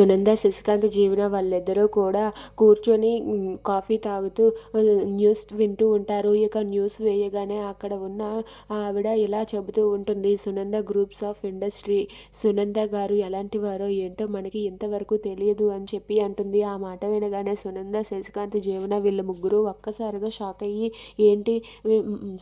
సునంద శశికాంత్ జీవన వాళ్ళిద్దరూ కూడా కూర్చొని కాఫీ తాగుతూ న్యూస్ వింటూ ఉంటారు. ఇక న్యూస్ వేయగానే అక్కడ ఉన్న ఆవిడ ఇలా చెబుతూ ఉంటుంది Sunanda groups of industry Sunanda garu ఎలాంటి వారో ఏంటో మనకి ఇంతవరకు తెలియదు అని చెప్పి అంటుంది. ఆ మాట వినగానే సునంద శశికాంత్ జీవన వీళ్ళ ముగ్గురు ఒక్కసారిగా షాక్ అయ్యి ఏంటి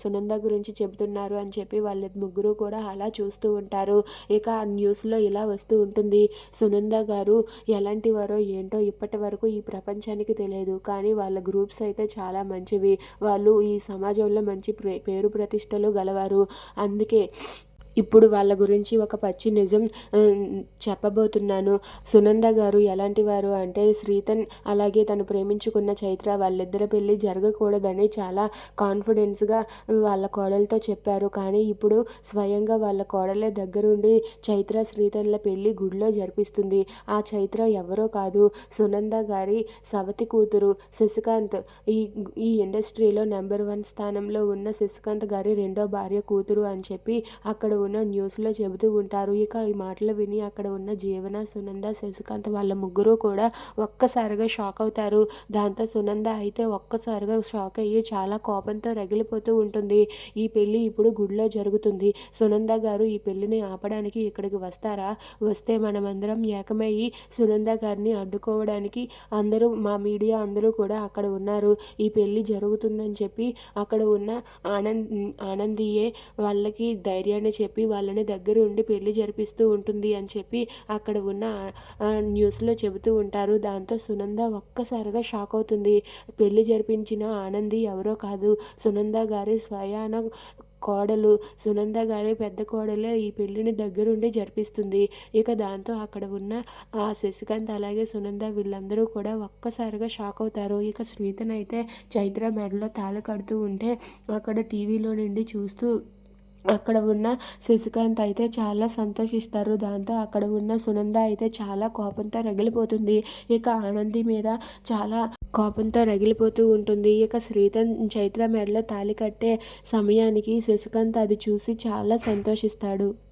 సునంద గురించి చెబుతున్నారు అని చెప్పి వాళ్ళ ముగ్గురు కూడా అలా చూస్తూ ఉంటారు. ఇక ఆ న్యూస్లో ఇలా వస్తూ ఉంటుంది సునంద గారు ఎలాంటి వారో ఏంటో ఇప్పటి వరకు ఈ ప్రపంచానికి తెలియదు. కానీ వాళ్ళ గ్రూప్స్ అయితే చాలా మంచివి. వాళ్ళు ఈ సమాజంలో మంచి పేరు ప్రతిష్టలు గలవారు. అందుకే ఇప్పుడు వాళ్ళ గురించి ఒక పచ్చి నిజం చెప్పబోతున్నాను. సునంద గారు ఎలాంటి వారు అంటే శ్రీతన్ అలాగే తను ప్రేమించుకున్న చైత్ర వాళ్ళిద్దరి పెళ్ళి జరగకూడదని చాలా కాన్ఫిడెన్స్గా వాళ్ళ కోడలతో చెప్పారు. కానీ ఇప్పుడు స్వయంగా వాళ్ళ కోడలే దగ్గరుండి చైత్ర శ్రీతన్ల పెళ్ళి గుడిలో జరిపిస్తుంది. ఆ చైత్ర ఎవరో కాదు. సునంద గారి సవతి కూతురు శశికాంత్. ఈ ఈ ఇండస్ట్రీలో నెంబర్ వన్ స్థానంలో ఉన్న శశికాంత్ గారి రెండో భార్య కూతురు అని చెప్పి అక్కడ ఉన్న న్యూస్లో చెబుతూ ఉంటారు. ఇక ఈ మాటలు విని అక్కడ ఉన్న జీవన సునంద శశికాంత్ వాళ్ళ ముగ్గురు కూడా ఒక్కసారిగా షాక్ అవుతారు. దాంతో సునంద అయితే ఒక్కసారిగా షాక్ అయ్యి చాలా కోపంతో రగిలిపోతూ ఉంటుంది. ఈ పెళ్ళి ఇప్పుడు గుడిలో జరుగుతుంది. సునంద గారు ఈ పెళ్ళిని ఆపడానికి ఇక్కడికి వస్తారా? వస్తే మనమందరం ఏకమయ్యి సునంద గారిని అడ్డుకోవడానికి అందరూ మా మీడియా అందరూ కూడా అక్కడ ఉన్నారు. ఈ పెళ్ళి జరుగుతుందని చెప్పి అక్కడ ఉన్న ఆనంద్ ఆనందియే వాళ్ళకి ధైర్యాన్ని చెప్పి చెప్పి వాళ్ళని దగ్గర ఉండి పెళ్ళి జరిపిస్తూ ఉంటుంది అని చెప్పి అక్కడ ఉన్న న్యూస్లో చెబుతూ ఉంటారు. దాంతో సునంద ఒక్కసారిగా షాక్ అవుతుంది. పెళ్ళి జరిపించిన ఆనంది ఎవరో కాదు. సునంద గారి స్వయాన కోడలు సునంద గారి పెద్ద కోడలే ఈ పెళ్ళిని దగ్గరుండి జరిపిస్తుంది. ఇక దాంతో అక్కడ ఉన్న ఆ శశికాంత్ అలాగే సునంద వీళ్ళందరూ కూడా ఒక్కసారిగా షాక్ అవుతారు. ఇక శ్రీతనైతే చైత్ర మెడలో తాళి కడుతూ ఉంటే అక్కడ టీవీలో నుండి చూస్తూ అక్కడ ఉన్న శశికాంత్ అయితే చాలా సంతోషిస్తారు. దాంతో అక్కడ ఉన్న సునంద అయితే చాలా కోపంతో రగిలిపోతుంది. ఇక ఆనంది మీద చాలా కోపంతో రగిలిపోతూ ఉంటుంది. ఇక శ్రీతన్ చైత్ర మెడలో తాళి కట్టే సమయానికి శశికాంత్ అది చూసి చాలా సంతోషిస్తాడు.